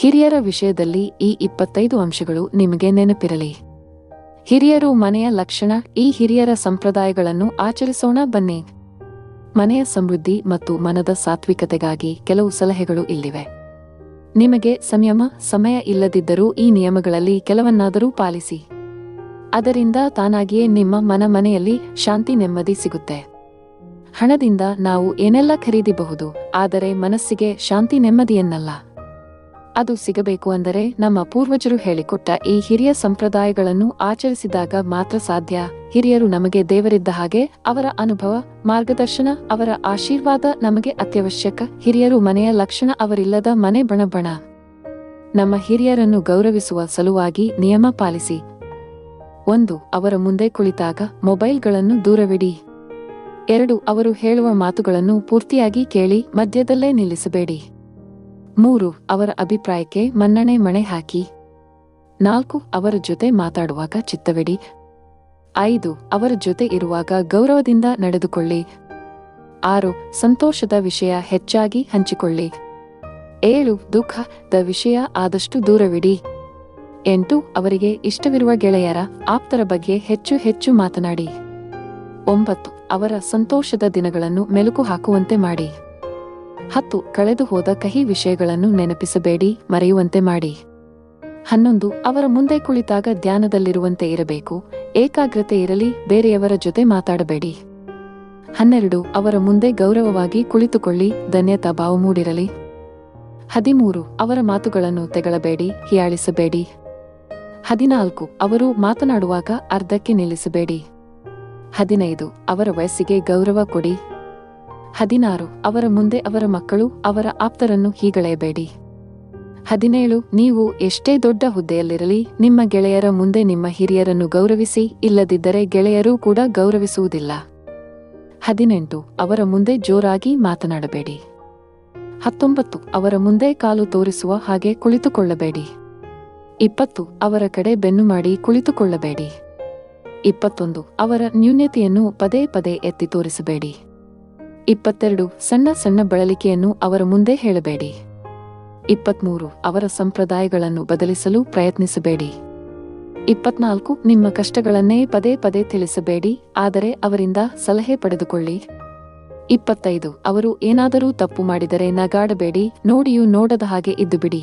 ಹಿರಿಯರ ವಿಷಯದಲ್ಲಿ ಈ ಇಪ್ಪತ್ತೈದು ಅಂಶಗಳು ನಿಮಗೆ ನೆನಪಿರಲಿ. ಹಿರಿಯರು ಮನೆಯ ಲಕ್ಷಣ, ಈ ಹಿರಿಯರ ಸಂಪ್ರದಾಯಗಳನ್ನು ಆಚರಿಸೋಣ ಬನ್ನಿ. ಮನೆಯ ಸಮೃದ್ಧಿ ಮತ್ತು ಮನದ ಸಾತ್ವಿಕತೆಗಾಗಿ ಕೆಲವು ಸಲಹೆಗಳು ಇಲ್ಲಿವೆ. ನಿಮಗೆ ಸಂಯಮ, ಸಮಯ ಇಲ್ಲದಿದ್ದರೂ ಈ ನಿಯಮಗಳಲ್ಲಿ ಕೆಲವನ್ನಾದರೂ ಪಾಲಿಸಿ. ಅದರಿಂದ ತಾನಾಗಿಯೇ ನಿಮ್ಮ ಮನ ಮನೆಯಲ್ಲಿ ಶಾಂತಿ ನೆಮ್ಮದಿ ಸಿಗುತ್ತೆ. ಹಣದಿಂದ ನಾವು ಏನೆಲ್ಲ ಖರೀದಿಬಹುದು, ಆದರೆ ಮನಸ್ಸಿಗೆ ಶಾಂತಿ ನೆಮ್ಮದಿಯನ್ನಲ್ಲ. ಅದು ಸಿಗಬೇಕು ಅಂದರೆ ನಮ್ಮ ಪೂರ್ವಜರು ಹೇಳಿಕೊಟ್ಟ ಈ ಹಿರಿಯ ಸಂಪ್ರದಾಯಗಳನ್ನು ಆಚರಿಸಿದಾಗ ಮಾತ್ರ ಸಾಧ್ಯ. ಹಿರಿಯರು ನಮಗೆ ದೇವರಿದ್ದ ಹಾಗೆ ಅವರ ಅನುಭವ, ಮಾರ್ಗದರ್ಶನ, ಅವರ ಆಶೀರ್ವಾದ ನಮಗೆ ಅತ್ಯವಶ್ಯಕ. ಹಿರಿಯರು ಮನೆಯ ಲಕ್ಷಣ ಅವರಿಲ್ಲದ ಮನೆ ಬಣಬಣ ನಮ್ಮ ಹಿರಿಯರನ್ನು ಗೌರವಿಸುವ ಸಲುವಾಗಿ ನಿಯಮ ಪಾಲಿಸಿ. ಒಂದು, ಅವರ ಮುಂದೆ ಕುಳಿತಾಗ ಮೊಬೈಲ್ಗಳನ್ನು ದೂರವಿಡಿ. ಎರಡು, ಅವರು ಹೇಳುವ ಮಾತುಗಳನ್ನು ಪೂರ್ತಿಯಾಗಿ ಕೇಳಿ ಮಧ್ಯದಲ್ಲೇ ನಿಲ್ಲಿಸಬೇಡಿ. ಮೂರು, ಅವರ ಅಭಿಪ್ರಾಯಕ್ಕೆ ಮನ್ನಣೆ ಮಣೆ ಹಾಕಿ. ನಾಲ್ಕು, ಅವರ ಜೊತೆ ಮಾತಾಡುವಾಗ ಚಿತ್ತವಿಡಿ. ಐದು, ಅವರ ಜೊತೆ ಇರುವಾಗ ಗೌರವದಿಂದ ನಡೆದುಕೊಳ್ಳಿ. ಆರು, ಸಂತೋಷದ ವಿಷಯ ಹೆಚ್ಚಾಗಿ ಹಂಚಿಕೊಳ್ಳಿ. ಏಳು, ದುಃಖದ ವಿಷಯ ಆದಷ್ಟು ದೂರವಿಡಿ. ಎಂಟು, ಅವರಿಗೆ ಇಷ್ಟವಿರುವ ಗೆಳೆಯರ ಆಪ್ತರ ಬಗ್ಗೆ ಹೆಚ್ಚು ಹೆಚ್ಚು ಮಾತನಾಡಿ. ಒಂಬತ್ತು, ಅವರ ಸಂತೋಷದ ದಿನಗಳನ್ನು ಮೆಲುಕು ಹಾಕುವಂತೆ ಮಾಡಿ. ಹತ್ತು, ಕಳೆದು ಹೋದ ಕಹಿ ವಿಷಯಗಳನ್ನು ನೆನಪಿಸಬೇಡಿ, ಮರೆಯುವಂತೆ ಮಾಡಿ. ಹನ್ನೊಂದು, ಅವರ ಮುಂದೆ ಕುಳಿತಾಗ ಧ್ಯಾನದಲ್ಲಿರುವಂತೆ ಇರಬೇಕು, ಏಕಾಗ್ರತೆ ಇರಲಿ, ಬೇರೆಯವರ ಜೊತೆ ಮಾತಾಡಬೇಡಿ. ಹನ್ನೆರಡು, ಅವರ ಮುಂದೆ ಗೌರವವಾಗಿ ಕುಳಿತುಕೊಳ್ಳಿ, ಧನ್ಯತಾ ಭಾವ ಮೂಡಿರಲಿ. ಹದಿಮೂರು, ಅವರ ಮಾತುಗಳನ್ನು ತೆಗಳಬೇಡಿ, ಹಿಯಾಳಿಸಬೇಡಿ. ಹದಿನಾಲ್ಕು, ಅವರು ಮಾತನಾಡುವಾಗ ಅರ್ಧಕ್ಕೆ ನಿಲ್ಲಿಸಬೇಡಿ. ಹದಿನೈದು, ಅವರ ವಯಸ್ಸಿಗೆ ಗೌರವ ಕೊಡಿ. ಹದಿನಾರು, ಅವರ ಮುಂದೆ ಅವರ ಮಕ್ಕಳು, ಅವರ ಆಪ್ತರನ್ನು ಹೀಗಳೆಯಬೇಡಿ. ಹದಿನೇಳು, ನೀವು ಎಷ್ಟೇ ದೊಡ್ಡ ಹುದ್ದೆಯಲ್ಲಿರಲಿ, ನಿಮ್ಮ ಗೆಳೆಯರ ಮುಂದೆ ನಿಮ್ಮ ಹಿರಿಯರನ್ನು ಗೌರವಿಸಿ, ಇಲ್ಲದಿದ್ದರೆ ಗೆಳೆಯರೂ ಕೂಡ ಗೌರವಿಸುವುದಿಲ್ಲ. ಹದಿನೆಂಟು, ಅವರ ಮುಂದೆ ಜೋರಾಗಿ ಮಾತನಾಡಬೇಡಿ. ಹತ್ತೊಂಬತ್ತು, ಅವರ ಮುಂದೆ ಕಾಲು ತೋರಿಸುವ ಹಾಗೆ ಕುಳಿತುಕೊಳ್ಳಬೇಡಿ. ಇಪ್ಪತ್ತು, ಅವರ ಕಡೆ ಬೆನ್ನು ಮಾಡಿ ಕುಳಿತುಕೊಳ್ಳಬೇಡಿ. ಇಪ್ಪತ್ತೊಂದು, ಅವರ ನ್ಯೂನ್ಯತೆಯನ್ನು ಪದೇ ಪದೇ ಎತ್ತಿ ತೋರಿಸಬೇಡಿ. ಇಪ್ಪತ್ತೆರಡು ಸಣ್ಣ ಸಣ್ಣ ಬಳಲಿಕೆಯನ್ನು ಅವರ ಮುಂದೆ ಹೇಳಬೇಡಿ. ಇಪ್ಪತ್ಮೂರು ಅವರ ಸಂಪ್ರದಾಯಗಳನ್ನು ಬದಲಿಸಲು ಪ್ರಯತ್ನಿಸಬೇಡಿ. ಇಪ್ಪತ್ನಾಲ್ಕು ನಿಮ್ಮ ಕಷ್ಟಗಳನ್ನೇ ಪದೇ ಪದೇ ತಿಳಿಸಬೇಡಿ, ಆದರೆ ಅವರಿಂದ ಸಲಹೆ ಪಡೆದುಕೊಳ್ಳಿ. ಇಪ್ಪತ್ತೈದು ಅವರು ಏನಾದರೂ ತಪ್ಪು ಮಾಡಿದರೆ ನಗಾಡಬೇಡಿ, ನೋಡಿಯೂ ನೋಡದ ಹಾಗೆ ಇದ್ದು ಬಿಡಿ.